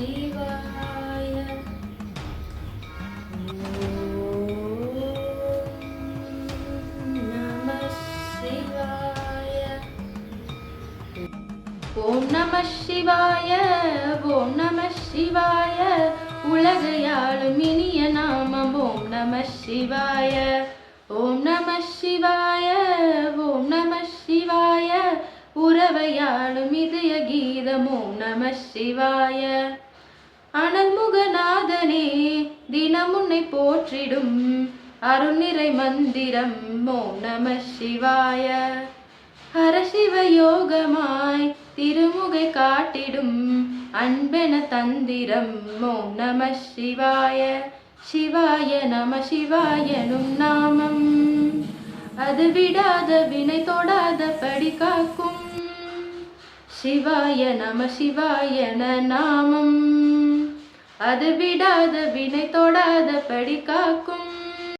शिवाय नमः शिवाय ஓம் நம சிவாய ஓம் நம சிவாய. உலகையாளும் இனிய நாமம் ஓம் நம சிவாய. ஓம் நம சிவாய ஓம் நம சிவாய. உறவையாளும் இதய கீதம் ஓம் நம சிவாய. அனல்முகநாதனே தினம் உன்னை போற்றிடும் அருள்நிறை மந்திரம் மோ நம சிவாய. ஹரசிவ யோகமாய் திருமுகை காட்டிடும் அன்பென தந்திரம். மோ நம சிவாய. சிவாய நம சிவாயனும் நாமம். அது விடாத வினை தொடாத படி காக்கும். சிவாய நம சிவாயன நாமம். அது விடாத வினை தொடாத படி காக்கும்.